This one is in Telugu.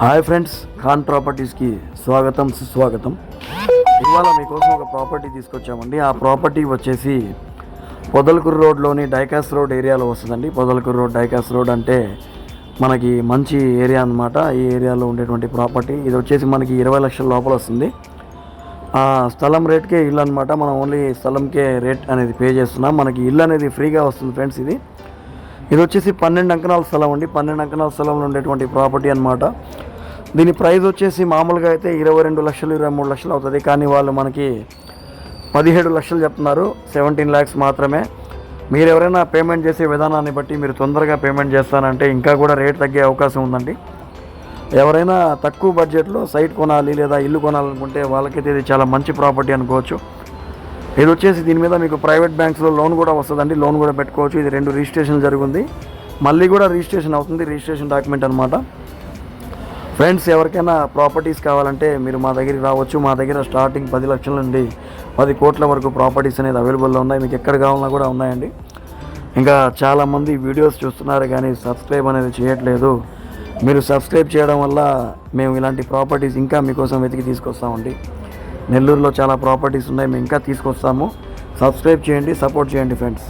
హాయ్ ఫ్రెండ్స్ ఖాన్ ప్రాపర్టీస్కి స్వాగతం సుస్వాగతం. ఇవాళ మీకోసం ఒక ప్రాపర్టీ తీసుకొచ్చామండి. ఆ ప్రాపర్టీ వచ్చేసి పొదలకూరు రోడ్లోని డైకాస్ రోడ్ ఏరియాలో వస్తుందండి. పొదలకూరు రోడ్ డైకాస్ రోడ్ అంటే మనకి మంచి ఏరియా అన్నమాట. ఈ ఏరియాలో ఉండేటువంటి ప్రాపర్టీ. ఇది వచ్చేసి మనకి ఇరవై లక్షల లోపల వస్తుంది. ఆ స్థలం రేట్కే ఇల్లు అనమాట మనం ఓన్లీ స్థలంకే రేట్ అనేది పే చేస్తున్నాం. మనకి ఇల్లు అనేది ఫ్రీగా వస్తుంది ఫ్రెండ్స్ ఇది. ఇది వచ్చేసి పన్నెండు అంకణాల స్థలం అండి. పన్నెండు అంకణాల స్థలంలో ఉండేటువంటి ప్రాపర్టీ అనమాట దీని ప్రైస్ వచ్చేసి మామూలుగా అయితే ఇరవై రెండు లక్షలు ఇరవై మూడు లక్షలు అవుతుంది. కానీ వాళ్ళు మనకి పదిహేడు లక్షలు చెప్తున్నారు. సెవెంటీన్ ల్యాక్స్ మాత్రమే. మీరు ఎవరైనా పేమెంట్ చేసే విధానాన్ని బట్టి మీరు తొందరగా పేమెంట్ చేస్తానంటే ఇంకా కూడా రేట్ తగ్గే అవకాశం ఉందండి. ఎవరైనా తక్కువ బడ్జెట్లో సైట్ కొనాలి లేదా ఇల్లు కొనాలనుకుంటే వాళ్ళకైతే ఇది చాలా మంచి ప్రాపర్టీ అనుకోవచ్చు. ఇది వచ్చేసి దీని మీద మీకు ప్రైవేట్ బ్యాంక్స్లో లోన్ కూడా వస్తుందండి. లోన్ కూడా పెట్టుకోవచ్చు. ఇది రెండు రిజిస్ట్రేషన్ జరుగుంది. మళ్ళీ కూడా రిజిస్ట్రేషన్ అవుతుంది. రిజిస్ట్రేషన్ డాక్యుమెంట్ అనమాట ఫ్రెండ్స్ ఎవరికైనా ప్రాపర్టీస్ కావాలంటే మీరు మా దగ్గరికి రావచ్చు. మా దగ్గర స్టార్టింగ్ పది లక్షల నుండి పది కోట్ల వరకు ప్రాపర్టీస్ అనేది అవైలబుల్లో ఉన్నాయి. మీకు ఎక్కడ కావాలన్నా కూడా ఉన్నాయండి. ఇంకా చాలామంది వీడియోస్ చూస్తున్నారు కానీ సబ్స్క్రైబ్ అనేది చేయట్లేదు. మీరు సబ్స్క్రైబ్ చేయడం వల్ల మేము ఇలాంటి ప్రాపర్టీస్ ఇంకా మీకోసం వెతికి తీసుకొస్తామండి. నెల్లూరులో చాలా ప్రాపర్టీస్ ఉన్నాయి. మేము ఇంకా తీసుకొస్తాము. సబ్స్క్రైబ్ చేయండి సపోర్ట్ చేయండి ఫ్రెండ్స్